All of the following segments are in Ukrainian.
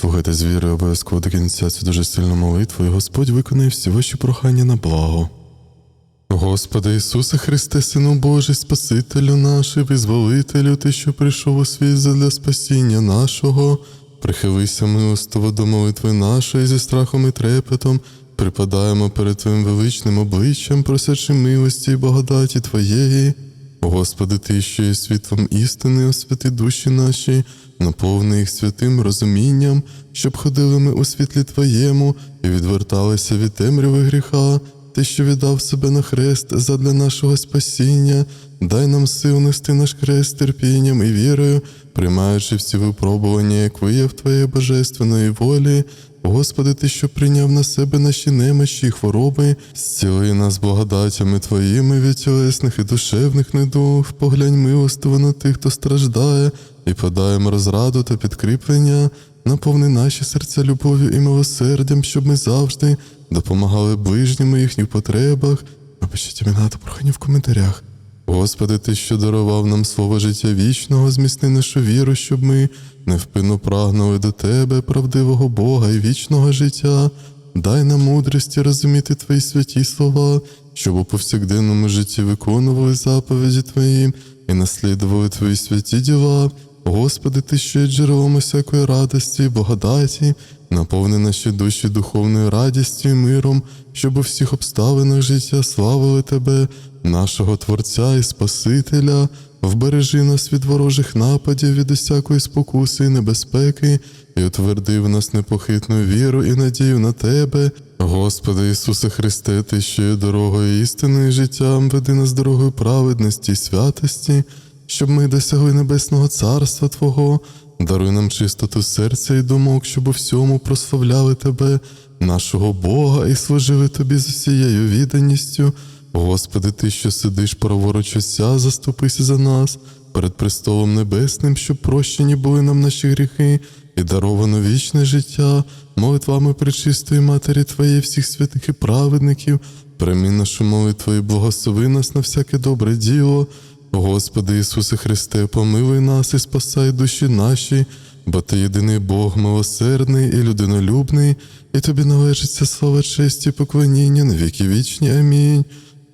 Слухайте з вірою обов'язково до кінця цю дуже сильну молитву, і Господь виконає всі ваші прохання на благо. Господи Ісусе Христе, Сину Божий, Спасителю наш визволителю, Ти, що прийшов у світ для спасіння нашого, прихилися милостиво до молитви нашої зі страхом і трепетом, припадаємо перед Твоїм величним обличчям, просячи милості і благодаті Твоєї. Господи, Ти, що є світлом істини, освяти душі наші, наповни їх святим розумінням, щоб ходили ми у світлі Твоєму і відверталися від темряви гріха. Ти, що віддав себе на хрест задля нашого спасіння, дай нам сил нести наш хрест терпінням і вірою, приймаючи всі випробування, як вияв Твоєї божественної волі. Господи, Ти, що прийняв на себе наші немощі й хвороби, зціли нас благодатями Твоїми від тілесних і душевних недуг, поглянь милостиво на тих, хто страждає, і подаємо розраду та підкріплення, наповни наші серця любов'ю і милосердям, щоб ми завжди допомагали ближнім у їхніх потребах. Напишіть імена та прохання в коментарях. Господи, Ти, що дарував нам слово життя вічного, зміцни нашу віру, щоб ми невпинно прагнули до Тебе, правдивого Бога і вічного життя. Дай нам мудрості розуміти Твої святі слова, щоб у повсякденному житті виконували заповіді Твої і наслідували Твої святі діла. Господи, Ти, що є джерелом усякої радості і благодаті, наповни наші душі духовною радістю і миром, щоб у всіх обставинах життя славили Тебе, нашого Творця і Спасителя, вбережи нас від ворожих нападів, від усякої спокуси і небезпеки, і утверди в нас непохитну віру і надію на Тебе. Господи Ісусе Христе, Ти, що є дорогою істини і життям, веди нас дорогою праведності і святості, щоб ми досягли небесного царства Твого, даруй нам чистоту серця і думок, щоб у всьому прославляли Тебе, нашого Бога, і служили Тобі з усією відданістю. Господи, Ти, що сидиш праворуч Отця, заступися за нас перед престолом небесним, щоб прощені були нам наші гріхи і даровано вічне життя, молитвами пречистої Матері Твоєї, всіх святих і праведників, прийми нашу молитву і благослови нас на всяке добре діло. Господи Ісусе Христе, помилуй нас і спасай душі наші, бо Ти єдиний Бог милосердний і людинолюбний, і тобі належиться слава честь і поклоніння на віки вічні. Амінь.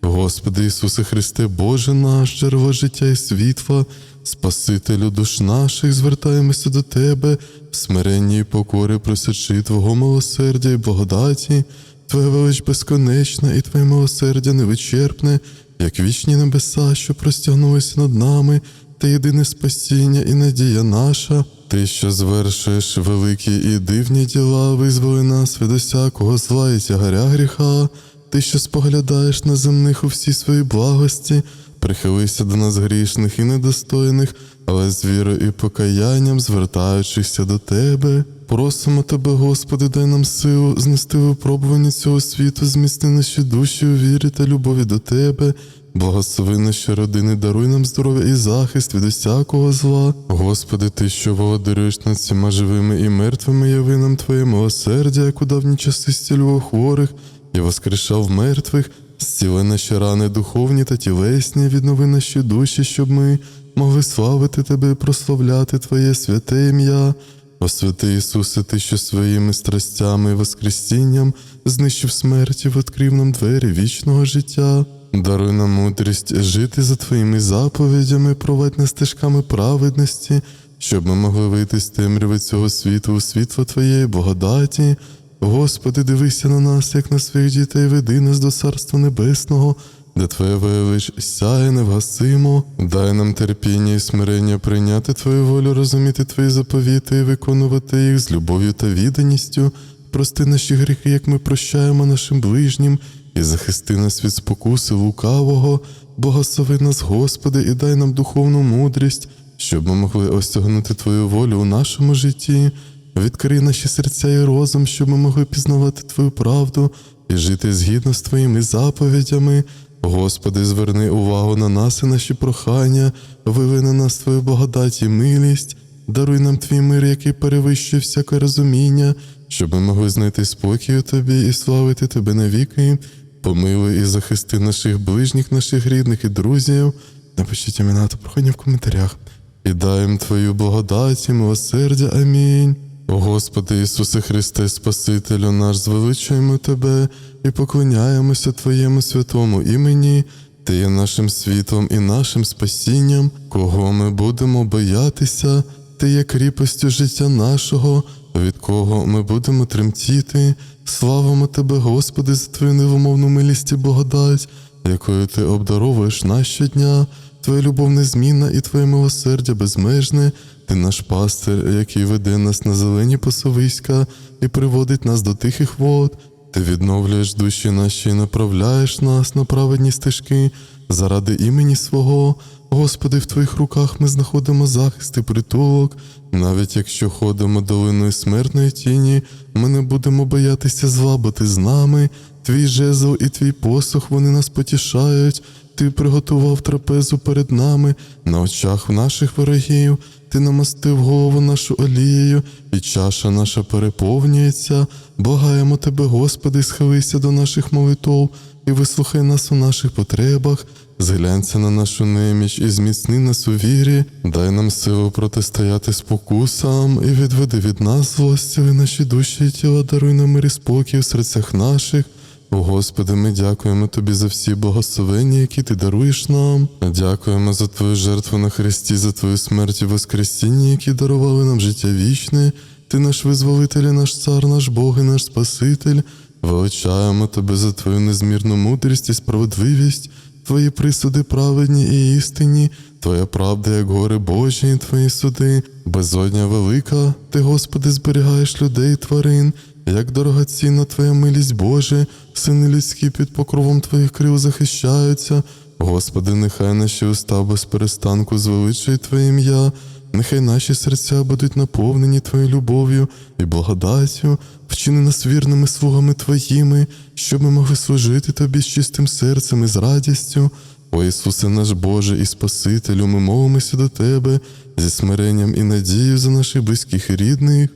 Господи Ісусе Христе, Боже наш, джерело життя і світла, Спасителю душ наших, звертаємося до Тебе, в смиренні і покорі просячи Твого милосердя і благодаті, Твоя велич безконечна і Твоє милосердя невичерпне, як вічні небеса, що простягнулися над нами, Ти єдине спасіння і надія наша. Ти, що звершуєш великі і дивні діла, визволи нас від усякого зла і тягаря гріха. Ти, що споглядаєш на земних у всій своїй благості, прихилися до нас грішних і недостойних, але з вірою і покаянням, звертаючися до Тебе, просимо Тебе, Господи, дай нам силу знести випробування цього світу, зміцни наші душі у вірі та любові до Тебе. Благослови наші родини, даруй нам здоров'я і захист від усякого зла. Господи, Ти, що володарюєш над всіма живими і мертвими, яви нам Твоє милосердя, як у давні часи зцілював хворих і воскрешав мертвих, зціли наші рани духовні та тілесні, віднови наші душі, щоб ми могли славити Тебе і прославляти Твоє святе ім'я. О Ісусе, Ти, що своїми страстями і воскресінням знищив смерть і відкрив нам двері вічного життя. Даруй нам мудрість жити за Твоїми заповідями, провадь нас стежками праведності, щоб ми могли вийти з темряви цього світу у світло Твоєї благодаті. Господи, дивися на нас, як на своїх дітей, веди нас до Царства Небесного, де Твоя велич сяє невгасимо. Дай нам терпіння і смирення прийняти Твою волю, розуміти Твої заповіти і виконувати їх з любов'ю та відданістю. Прости наші гріхи, як ми прощаємо нашим ближнім, і захисти нас від спокуси лукавого, благослови нас, Господи, і дай нам духовну мудрість, щоб ми могли осягнути Твою волю у нашому житті. Відкрий наші серця і розум, щоб ми могли пізнавати Твою правду і жити згідно з Твоїми заповідями. Господи, зверни увагу на нас і наші прохання, вили на нас Твою благодать і милість, даруй нам Твій мир, який перевищує всяке розуміння, щоб ми могли знайти спокій у Тобі і славити Тебе навіки. Помилуй і захисти наших ближніх, наших рідних і друзів. Напишіть імена та прохання в коментарях. І дай Твою благодать і милосердя. Амінь. Господи Ісусе Христе, Спасителю наш, звеличуємо Тебе і поклоняємося Твоєму святому імені. Ти є нашим світлом і нашим спасінням, кого ми будемо боятися, Ти є кріпостю життя нашого, від кого ми будемо тремтіти. Славимо Тебе, Господи, за Твою невимовну милість і благодать, якою Ти обдаровуєш нас щодня. Твоя любов незмінна і Твоє милосердя безмежне, Ти наш пастир, який веде нас на зелені пасовиська і приводить нас до тихих вод. Ти відновлюєш душі наші і направляєш нас на праведні стежки заради імені свого. Господи, в Твоїх руках ми знаходимо захист і притулок. Навіть якщо ходимо долиною смертної тіні, ми не будемо боятися зла, бо Ти з нами. Твій жезл і твій посох вони нас потішають. Ти приготував трапезу перед нами на очах наших ворогів. Ти намастив голову нашу олією, і чаша наша переповнюється. Благаємо тебе, Господи, схилися до наших молитов і вислухай нас у наших потребах. Зглянься на нашу неміч і зміцни нас у вірі, дай нам силу протистояти спокусам і відведи від нас злості наші душі і тіла, даруй нам мир і спокій в серцях наших. О Господи, ми дякуємо Тобі за всі благословення, які Ти даруєш нам. Дякуємо за Твою жертву на Христі, за Твою смерть і Воскресіння, які дарували нам життя вічне. Ти наш визволитель, і наш цар, наш Бог і наш Спаситель. Величаємо Тебе за Твою незмірну мудрість і справедливість, Твої присуди праведні і істинні, Твоя правда, як гори Божі, і Твої суди, безодня велика, Ти, Господи, зберігаєш людей тварин. Як дорогоцінна Твоя милість Боже, сини людські під покровом Твоїх крил захищаються. Господи, нехай наші уста без перестанку звеличують Твоє ім'я, нехай наші серця будуть наповнені Твоєю любов'ю і благодаттю, вчини нас вірними слугами Твоїми, щоб ми могли служити Тобі з чистим серцем і з радістю. О Ісусе наш Боже і Спасителю, ми молимося до Тебе зі смиренням і надією за наших близьких і рідних.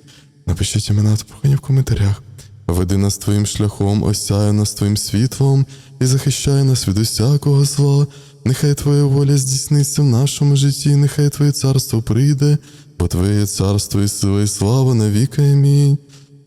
Напишіть імена та прохання в коментарях. Веди нас твоїм шляхом, осяє нас твоїм світлом і захищай нас від усякого зла. Нехай Твоя воля здійсниться в нашому житті, нехай Твоє царство прийде, бо Твоє царство і сила, і слава навіки. Амінь.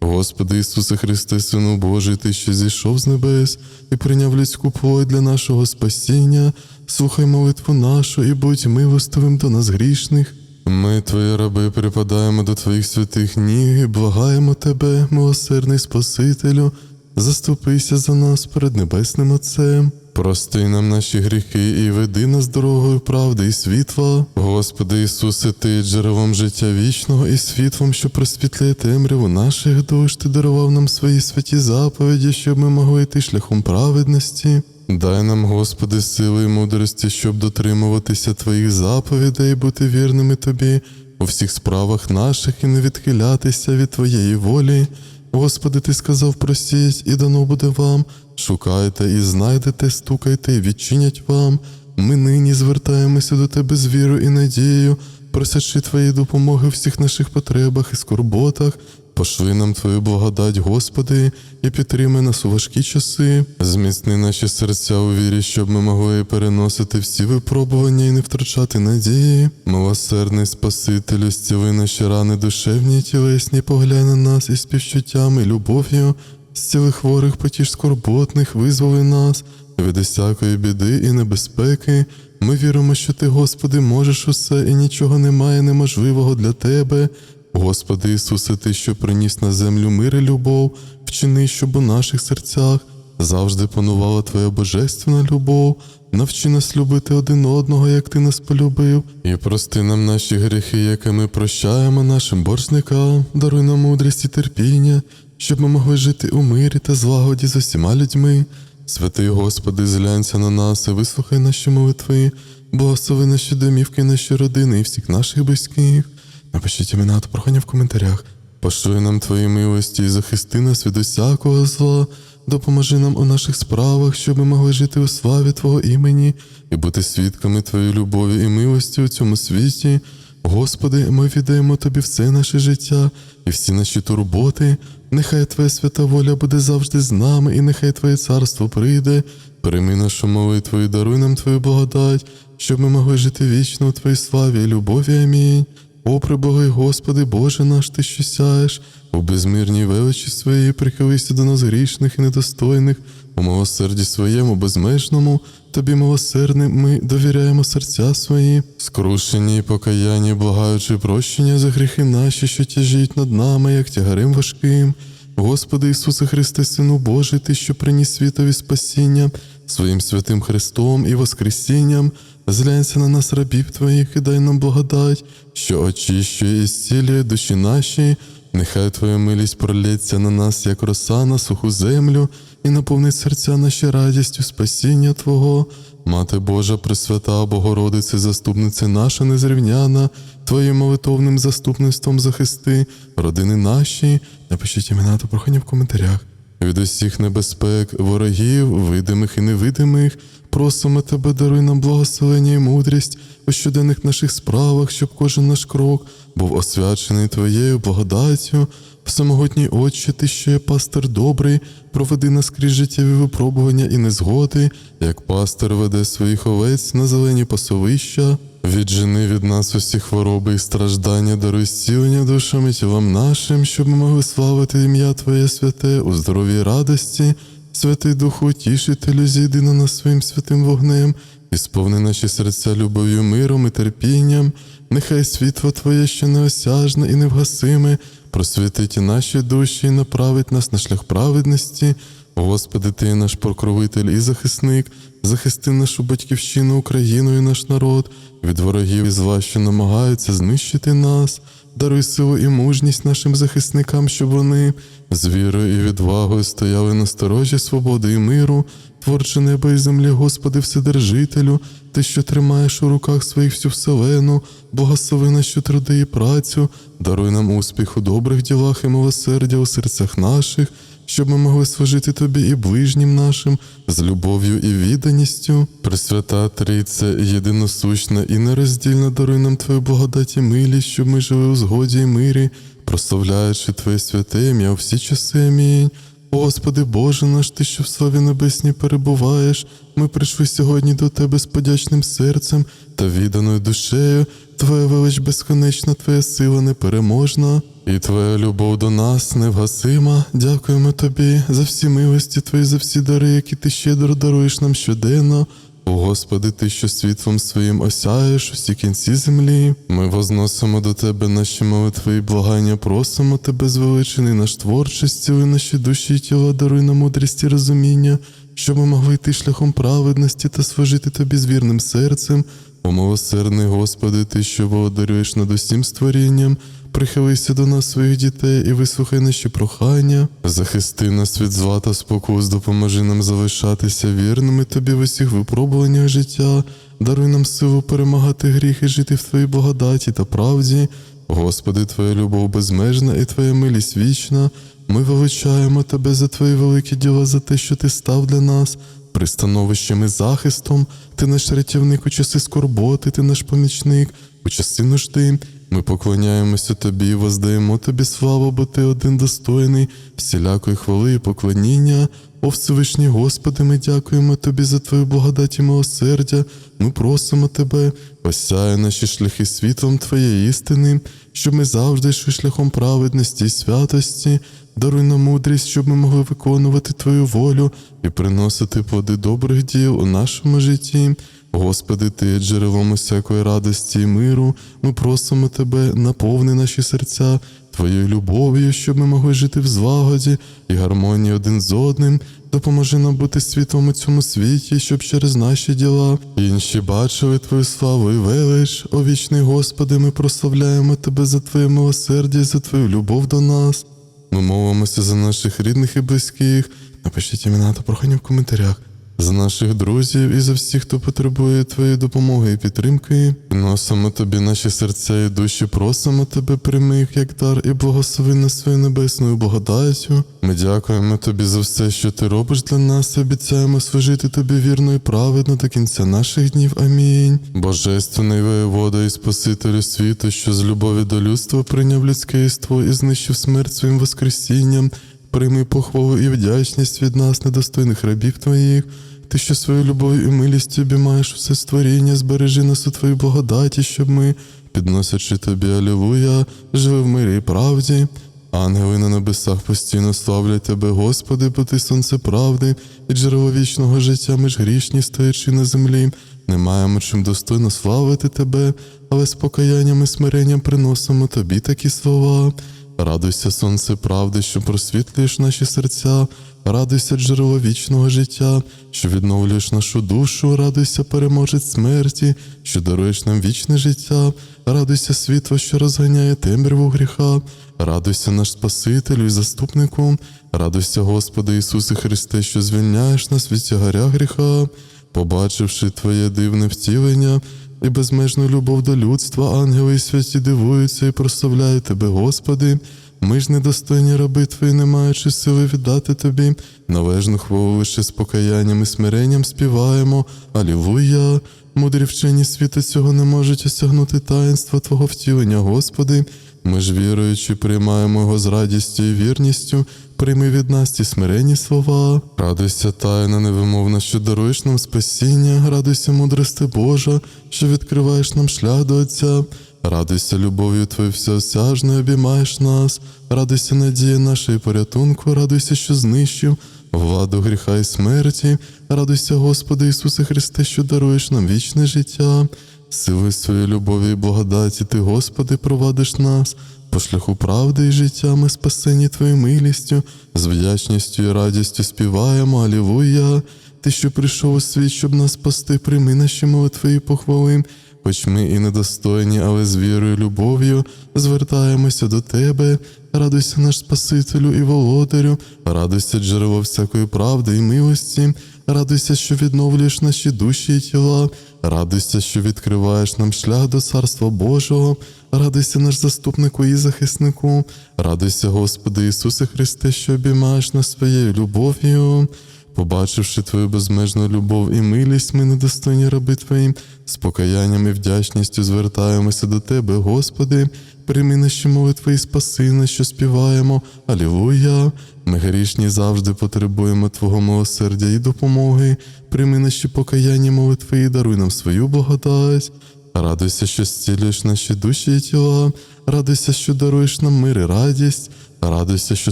Господи Ісусе Христе, Сину Божий, Ти, що зійшов з небес і прийняв людську плоть для нашого спасіння, слухай молитву нашу і будь милостивим до нас грішних. Ми, твої раби, припадаємо до твоїх святих ніг і благаємо тебе, милосердний Спасителю, заступися за нас перед Небесним Отцем. Прости нам наші гріхи і веди нас дорогою правди і світла. Господи Ісусе, Ти джерелом життя вічного і світлом, що просвітлює темряву наших душ, Ти дарував нам свої святі заповіді, щоб ми могли йти шляхом праведності. Дай нам, Господи, сили і мудрості, щоб дотримуватися Твоїх заповідей бути вірними Тобі у всіх справах наших і не відхилятися від Твоєї волі. Господи, Ти сказав, просіть, і дано буде вам. Шукайте і знайдете, стукайте і відчинять вам. Ми нині звертаємося до Тебе з вірою і надією, просячи Твоєї допомоги в всіх наших потребах і скорботах. Пошли нам Твою благодать, Господи, і підтримай нас у важкі часи. Зміцни наші серця у вірі, щоб ми могли переносити всі випробування і не втрачати надії. Милосердний Спасителю, зціли наші рани душевні тілесні, поглянь на нас із співчуттям і любов'ю. Зціли хворих, потіж скорботних, визволи нас від усякої біди і небезпеки. Ми віримо, що Ти, Господи, можеш усе, і нічого немає неможливого для Тебе. Господи Ісусе, Ти, що приніс на землю мир і любов, вчини, щоб у наших серцях завжди панувала Твоя божественна любов, навчи нас любити один одного, як Ти нас полюбив, і прости нам наші гріхи, які ми прощаємо нашим боржникам, даруй нам мудрість і терпіння, щоб ми могли жити у мирі та злагоді з усіма людьми. Святий Господи, зглянься на нас і вислухай наші молитви, благослови наші домівки, наші родини і всіх наших близьких. Напишіть імена та прохання в коментарях. Пошли нам Твої милості і захисти нас від усякого зла. Допоможи нам у наших справах, щоб ми могли жити у славі Твого імені і бути свідками Твоєї любові і милості у цьому світі. Господи, ми віддаємо Тобі все наше життя і всі наші турботи. Нехай Твоя свята воля буде завжди з нами, і нехай Твоє царство прийде. Прийми нашу молитву і даруй нам Твою благодать, щоб ми могли жити вічно у Твоїй славі і любові. Амінь. О, пребогий Господи, Боже наш, Ти що сяєш, у безмірній величі своєї прихилися до нас грішних і недостойних, у милосерді своєму безмежному, тобі милосердним ми довіряємо серця свої, скрушені і покаянні, благаючи прощення за гріхи наші, що тяжіть над нами, як тягарем важким. Господи Ісусе Христе, Сину Божий, Ти, що приніс світові спасіння своїм святим Христом і Воскресінням, зглянься на нас, рабів Твоїх, і дай нам благодать, що очищує і зцілює душі наші. Нехай Твоя милість пролється на нас, як роса на суху землю, і наповнить серця наші радістю спасіння Твого. Мати Божа, Пресвята, Богородице, заступниця наша незрівняна, Твоїм молитовним заступництвом захисти, родини наші. Напишіть імена та прохання в коментарях. Від усіх небезпек, ворогів, видимих і невидимих, просимо тебе, даруй нам благословення і мудрість у щоденних наших справах, щоб кожен наш крок був освячений Твоєю благодаттю. Всемогутній Отче, ти що є пастир добрий, проведи нас крізь життєві випробування і незгоди, як пастир веде своїх овець на зелені пасовища. Віджени від нас усі хвороби і страждання, даруй зцілення душам і тілам нашим, щоб ми могли славити ім'я Твоє святе у здоровій радості, Святий Духу, утішителю, зійди на нас своїм святим вогнем, і сповни наші серця любов'ю, миром і терпінням. Нехай світло Твоє, що неосяжне і невгасиме, просвітить наші душі і направить нас на шлях праведності. Господи, Ти наш покровитель і захисник, захисти нашу батьківщину, Україну і наш народ від ворогів і зла, що намагаються знищити нас. Даруй силу і мужність нашим захисникам, щоб вони з вірою і відвагою стояли на сторожі свободи і миру, творче небо і землі, Господи, Вседержителю, Ти, що тримаєш у руках своїх всю вселену, благослови нашу труди і працю, даруй нам успіх у добрих ділах і милосердя у серцях наших, щоб ми могли служити Тобі і ближнім нашим з любов'ю і відданістю. Пресвята Трійце, єдиносущна і нероздільна, даруй нам Твою благодаті милість, щоб ми жили у згоді і мирі, прославляючи Твоє святе ім'я у всі часи. Амінь. Господи Боже наш, Ти, що в славі небесній перебуваєш, ми прийшли сьогодні до Тебе з подячним серцем та відданою душею. Твоя велич безконечна, Твоя сила непереможна, і Твоя любов до нас невгасима. Дякуємо Тобі за всі милості Твої, за всі дари, які Ти щедро даруєш нам щоденно. О Господи, Ти, що світлом своїм осяєш усі кінці землі. Ми возносимо до Тебе наші молитви і благання, просимо Тебе звеличений наш творчість, зціли наші душі і тіла, даруй нам мудрість і розуміння, щоб ми могли йти шляхом праведності та служити Тобі з вірним серцем. О милосердний Господи, Ти, що володарюєш над усім створінням, прихилися до нас своїх дітей і вислухай наші прохання, захисти нас від зла та спокус, допоможи нам залишатися вірними Тобі в усіх випробуваннях життя, даруй нам силу перемагати гріх і жити в Твоїй благодаті та правді. Господи, Твоя любов безмежна і Твоя милість вічна. Ми величаємо Тебе за Твої великі діла, за те, що Ти став для нас пристановищем і захистом, ти наш рятівник у часи скорботи, ти наш помічник, у часи нужди. Ми поклоняємося тобі і воздаємо тобі славу, бо ти один достойний, всілякої хвали і поклоніння. О Всевишній Господи, ми дякуємо Тобі за Твою благодать і милосердя. Ми просимо Тебе, осяй наші шляхи світлом Твоєї істини, щоб ми завжди йшли шляхом праведності і святості. Даруй нам мудрість, щоб ми могли виконувати Твою волю і приносити плоди добрих діл у нашому житті. Господи, Ти джерелом усякої радості і миру. Ми просимо Тебе, наповни наші серця Твоєю любов'ю, щоб ми могли жити в злагоді і гармонії один з одним. Допоможи нам бути світлом у цьому світі, щоб через наші діла інші бачили Твою славу і велич. О вічний Господи, ми прославляємо Тебе за Твоє милосердя і за Твою любов до нас. Ми молимося за наших рідних і близьких. Напишіть імена та прохання в коментарях. За наших друзів і за всіх, хто потребує твоєї допомоги і підтримки. Приносимо тобі наші серця і душі, просимо тебе, прийми їх як дар і благослови нас своєю небесною благодаттю. Ми дякуємо тобі за все, що ти робиш для нас, обіцяємо служити тобі вірно і праведно до кінця наших днів. Амінь. Божественний воєвода і Спасителю світу, що з любові до людства прийняв людське іство і знищив смерть своїм воскресінням. Прийми похвалу і вдячність від нас, недостойних рабів твоїх. Ти, що свою любов'ю і милістю обіймаєш усе створіння, збережи нас у твоїй благодаті, щоб ми, підносячи тобі алілуя, живи в мирі і правді. Ангели на небесах постійно славлять тебе, Господи, бо ти сонце правди і джерело вічного життя, ми ж грішні, стоячи на землі. Не маємо чим достойно славити тебе, але з покаянням і смиренням приносимо тобі такі слова. Радуйся, сонце правди, що просвітлюєш наші серця, радуйся, джерело вічного життя, що відновлюєш нашу душу, радуйся, переможець смерті, що даруєш нам вічне життя, радуйся, світло, що розганяє темряву гріха, радуйся, наш Спасителю і заступнику, радуйся, Господи Ісусе Христе, що звільняєш нас від тягаря гріха, побачивши Твоє дивне втілення і безмежну любов до людства, ангели і святі дивуються і прославляють Тебе, Господи. Ми ж недостойні раби Твої, не маючи сили віддати Тобі, належну хвалу лише з покаянням і смиренням співаємо. Алілуя! Мудрі вчені світу цього не можуть осягнути таїнства Твого втілення, Господи. Ми ж віруючи, приймаємо його з радістю і вірністю, прийми від нас ті смиренні слова. Радуйся, тайна невимовна, що даруєш нам спасіння, радуйся, мудрости Божа, що відкриваєш нам шлях до Отця. Радуйся любов'ю Твою всеосяжною, обіймаєш нас, радуйся надія нашої порятунку, радуйся, що знищив владу гріха і смерті, радуйся, Господи Ісусе Христе, що даруєш нам вічне життя. Сили своєї любові і благодаті Ти, Господи, провадиш нас по шляху правди і життя ми спасені Твоєю милістю, з вдячністю і радістю співаємо, Алілуя. Ти, що прийшов у світ, щоб нас спасти, прийми наші молитви і похвали. Хоч ми і недостойні, але з вірою і любов'ю звертаємося до Тебе. Радуйся, наш Спасителю і володарю, радуйся, джерело всякої правди і милості, радуйся, що відновлюєш наші душі і тіла, радуйся, що відкриваєш нам шлях до Царства Божого, радуйся, наш заступнику і захиснику, радуйся, Господи Ісусе Христе, що обіймаєш нас своєю любов'ю. Побачивши Твою безмежну любов і милість, ми недостойні раби Твоїм, з покаянням і вдячністю звертаємося до Тебе, Господи, прийми наші молитви і спаси нас, що співаємо. Алілуя! Ми грішні завжди потребуємо Твого милосердя і допомоги. Прийми наші покаяння, молитви і даруй нам свою благодать. Радуйся, що зцілюєш наші душі і тіла, радуйся, що даруєш нам мир і радість, радуйся, що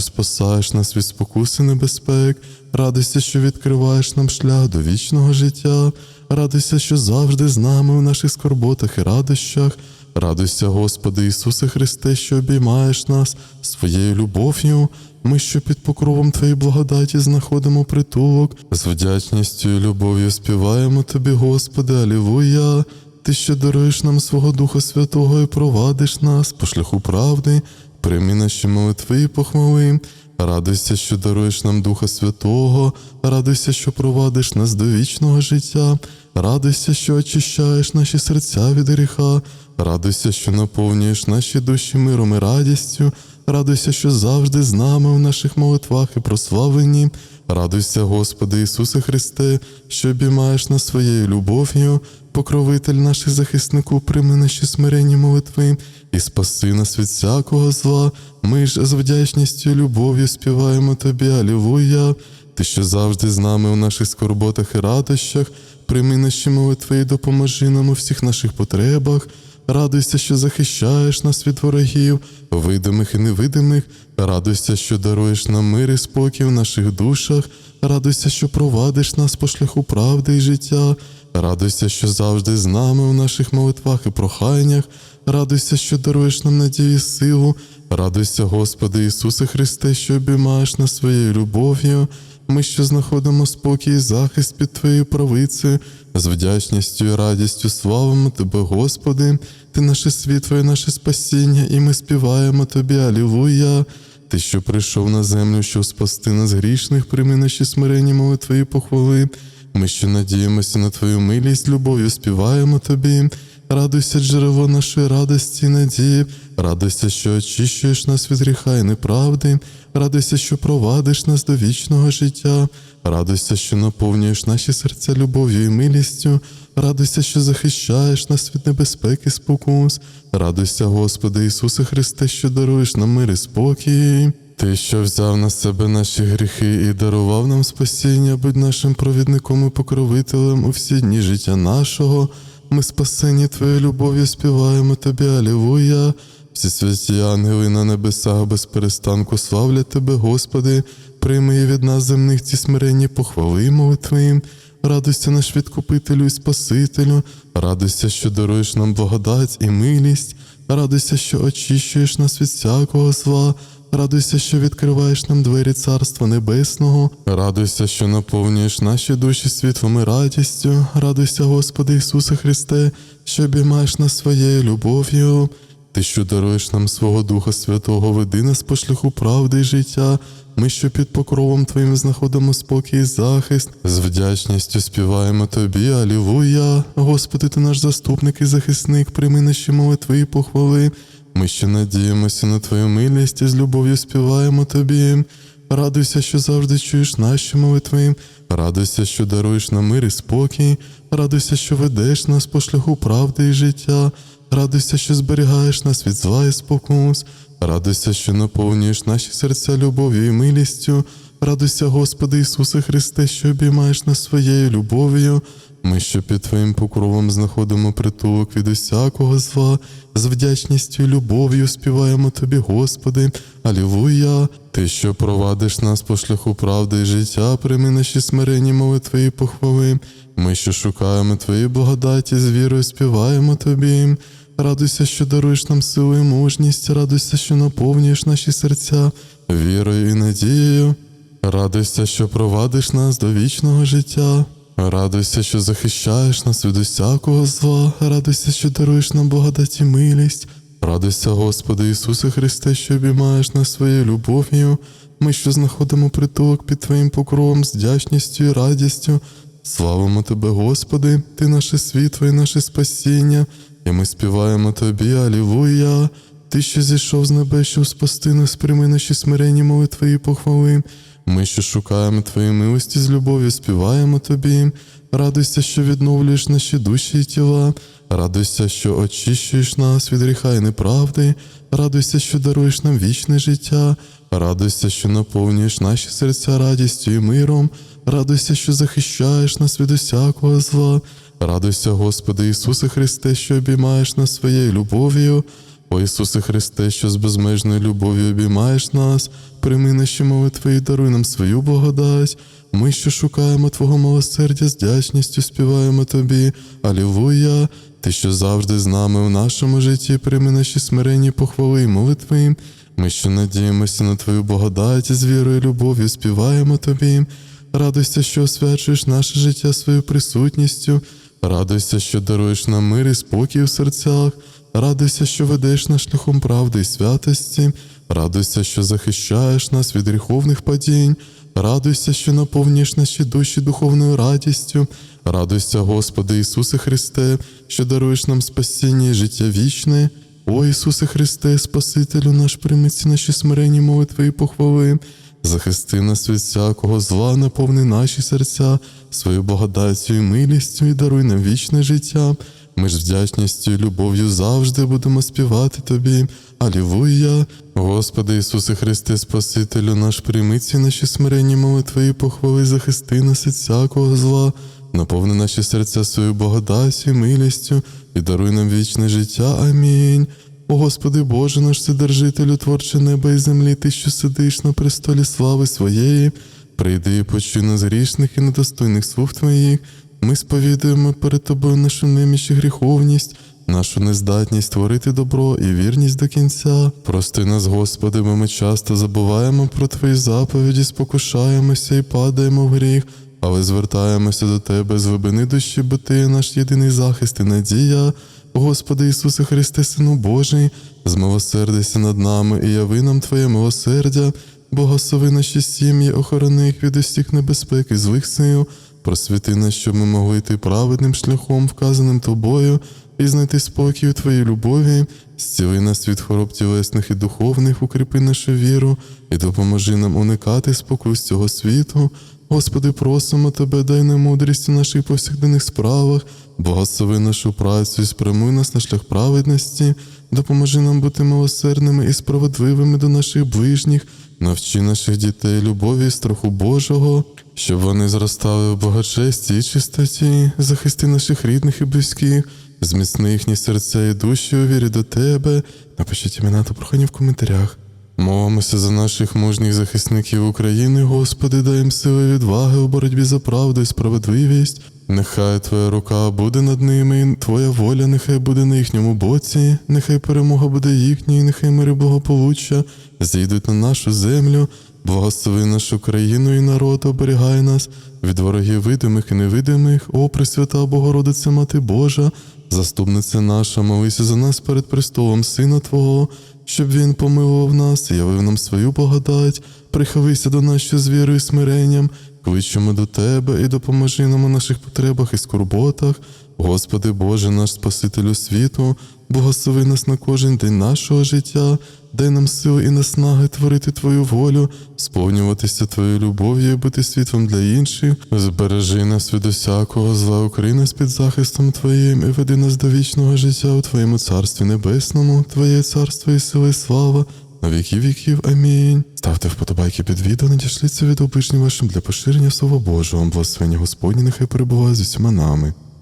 спасаєш нас від спокуси небезпек, радуйся, що відкриваєш нам шлях до вічного життя, радуйся, що завжди з нами у наших скорботах і радощах. Радуйся, Господи Ісусе Христе, що обіймаєш нас своєю любов'ю. Ми, що під покровом Твоєї благодаті знаходимо притулок, з вдячністю і любов'ю співаємо Тобі, Господи, Алілуя. Ти, що даруєш нам свого Духа Святого і провадиш нас по шляху правди, прийми наші молитви і похвали. Радуйся, що даруєш нам Духа Святого, радуйся, що провадиш нас до вічного життя, радуйся, що очищаєш наші серця від гріха, радуйся, що наповнюєш наші душі миром і радістю, радуйся, що завжди з нами в наших молитвах і прославленні. Радуйся, Господи Ісусе Христе, що обіймаєш нас своєю любов'ю, покровитель наших захиснику, прийми наші смиренні молитви і спаси нас від всякого зла. Ми ж з вдячністю і любов'ю співаємо Тобі, Алілуя. Ти, що завжди з нами у наших скорботах і радощах, прийми наші молитви і допоможи нам у всіх наших потребах. Радуйся, що захищаєш нас від ворогів, видимих і невидимих. Радуйся, що даруєш нам мир і спокій в наших душах. Радуйся, що провадиш нас по шляху правди і життя. Радуйся, що завжди з нами у наших молитвах і проханнях. Радуйся, що даруєш нам надію і силу. Радуйся, Господи Ісусе Христе, що обіймаєш нас своєю любов'ю. Ми, що знаходимо спокій і захист під Твоєю правицею, з вдячністю і радістю славимо Тебе, Господи, Ти наше світло і наше спасіння, і ми співаємо Тобі, Алілуя. Ти, що прийшов на землю, щоб спасти нас грішних, прийми наші смиренні молитви і похвали. Ми, що надіємося на Твою милість, любов'ю співаємо Тобі. Радуйся, джерело нашої радості і надії, радуйся, що очищуєш нас від гріха і неправди, радуйся, що провадиш нас до вічного життя, радуйся, що наповнюєш наші серця любов'ю і милістю, радуйся, що захищаєш нас від небезпеки спокус, радуйся, Господи Ісусе Христе, що даруєш нам мир і спокій. Ти, що взяв на себе наші гріхи і дарував нам спасіння, будь нашим провідником і покровителем у всі дні життя нашого. Ми спасені Твоєю любов'ю співаємо Тобі, Алілуя. Всі святі ангели на небесах без перестанку славлять Тебе, Господи, прийми від нас земних ці смиренні похвали молитви. Радуйся наш відкупителю і Спасителю, радуйся, що даруєш нам благодать і милість, радуйся, що очищуєш нас від всякого зла, радуйся, що відкриваєш нам двері Царства Небесного, радуйся, що наповнюєш наші душі світлом і радістю, радуйся, Господи Ісусе Христе, що обіймаєш нас своєю любов'ю. Ти, що даруєш нам свого Духа Святого, веди нас по шляху правди і життя. Ми, що під покровом Твоїм знаходимо спокій і захист, з вдячністю співаємо Тобі, Алілуя. Господи, ти наш заступник і захисник, прийми наші молитви і похвали. Ми ще надіємося на Твою милість і з любов'ю співаємо Тобі. Радуйся, що завжди чуєш наші молитви, радуйся, що даруєш нам мир і спокій, радуйся, що ведеш нас по шляху правди і життя, радуйся, що зберігаєш нас від зла і спокус, радуйся, що наповнюєш наші серця любов'ю і милістю, радуйся, Господи Ісусе Христе, що обіймаєш нас своєю любов'ю. Ми, що під Твоїм покровом знаходимо притулок від усякого зла, з вдячністю і любов'ю співаємо Тобі, Господи, Алілуя! Ти, що провадиш нас по шляху правди і життя, прийми наші смиренні молитви і похвали. Ми, що шукаємо Твої благодаті, з вірою співаємо Тобі. Радуйся, що даруєш нам силу і мужність, радуйся, що наповнюєш наші серця вірою і надією. Радуйся, що провадиш нас до вічного життя. Радуйся, що захищаєш нас від усякого зла, радуйся, що даруєш нам благодать і милість. Радуйся, Господи Ісусе Христе, що обіймаєш нас своєю любов'ю. Ми, що знаходимо притулок під Твоїм покровом з вдячністю і радістю. Славимо Тебе, Господи, Ти наше світло і наше спасіння, і ми співаємо Тобі, Алілуя. Ти, що зійшов з небес, щоб спасти нас, прийми наші смиренні молитви і похвали. Ми, що шукаємо Твої милості з любов'ю, співаємо Тобі. Радуйся, що відновлюєш наші душі і тіла. Радуйся, що очищуєш нас від гріха і неправди. Радуйся, що даруєш нам вічне життя. Радуйся, що наповнюєш наші серця радістю і миром. Радуйся, що захищаєш нас від усякого зла. Радуйся, Господи Ісусе Христе, що обіймаєш нас своєю любов'ю. О Ісусе Христе, що з безмежною любов'ю обіймаєш нас, прийми наші молитви і даруй нам свою благодать. Ми, що шукаємо Твого милосердя, з вдячністю співаємо Тобі. Алілуя! Ти, що завжди з нами у нашому житті, прийми наші смиренні похвали і молитви. Ми, що надіємося на Твою благодать, з вірою і любов'ю співаємо Тобі. Радуйся, що освячуєш наше життя своєю присутністю. Радуйся, що даруєш нам мир і спокій у серцях. Радуйся, що ведеш нас шляхом правди і святості. Радуйся, що захищаєш нас від гріховних падінь. Радуйся, що наповнюєш наші душі духовною радістю. Радуйся, Господи Ісусе Христе, що даруєш нам спасіння і життя вічне. О Ісусе Христе, Спасителю наш, прийми ці наші смиренні молитви і похвали. Захисти нас від всякого зла, наповни наші серця свою благодаттю і милістю і даруй нам вічне життя. Ми ж вдячністю і любов'ю завжди будемо співати Тобі. Алілуя! Господи Ісусе Христе, Спасителю наш, прийми ці наші смиренні молитви і похвали, захисти нас від всякого зла, наповни наші серця свою благодаттю і милістю і даруй нам вічне життя. Амінь. О Господи Боже наш Вседержителю, творче неба і землі, Ти, що сидиш на престолі слави своєї, прийди і почуй нас грішних і недостойних слуг Твоїх. Ми сповідуємо перед Тобою нашу неміч і гріховність, нашу нездатність творити добро і вірність до кінця. Прости нас, Господи, бо ми часто забуваємо про Твої заповіді, спокушаємося і падаємо в гріх, але звертаємося до Тебе з глибини душі, бо Ти наш єдиний захист і надія. Господи Ісусе Христе, Сину Божий, змилосердися над нами і яви нам Твоє милосердя, благослови наші сім'ї, охорони їх від усіх небезпек і злих сил, просвіти нас, щоб ми могли йти праведним шляхом, вказаним Тобою, і знайти спокій у Твоїй любові, зціли нас від хвороб тілесних і духовних, укріпи нашу віру і допоможи нам уникати спокус цього світу. Господи, просимо Тебе, дай нам мудрість у наших повсякденних справах, благослови нашу працю і спрямуй нас на шлях праведності, допоможи нам бути милосердними і справедливими до наших ближніх, навчи наших дітей любові і страху Божого, щоб вони зростали в благочесті і чистоті, захисти наших рідних і близьких, зміцни їхні серця і душі у вірі до тебе. Напишіть імена та прохання в коментарях. Молимося за наших мужніх захисників України, Господи, дай їм сили відваги у боротьбі за правду і справедливість. Нехай Твоя рука буде над ними, Твоя воля нехай буде на їхньому боці, нехай перемога буде їхня, і нехай мир і благополуччя зійдуть на нашу землю. Благослови нашу країну і народ, оберігай нас від ворогів видимих і невидимих, о Пресвята Богородиця Мати Божа, заступниця наша, молися за нас перед престолом Сина Твого, щоб Він помилував нас і явив нам свою благодать, приховися до нас ще з вірою і смиренням, кличемо до Тебе і допоможи нам у наших потребах і скорботах. Господи Боже, наш Спасителю світу, благослови нас на кожен день нашого життя, дай нам сили і наснаги творити Твою волю, сповнюватися Твоєю любов'ю і бути світлом для інших, збережи нас від усякого зла, укрий нас під захистом Твоїм і веди нас до вічного життя у Твоєму Царстві Небесному, Твоє царство і сила і слава. На віки віків. Амінь. Ставте вподобайки під відео, надішліться від обичнім вашим для поширення Слова Божого. Благословення Господні нехай перебуває з усіма нами.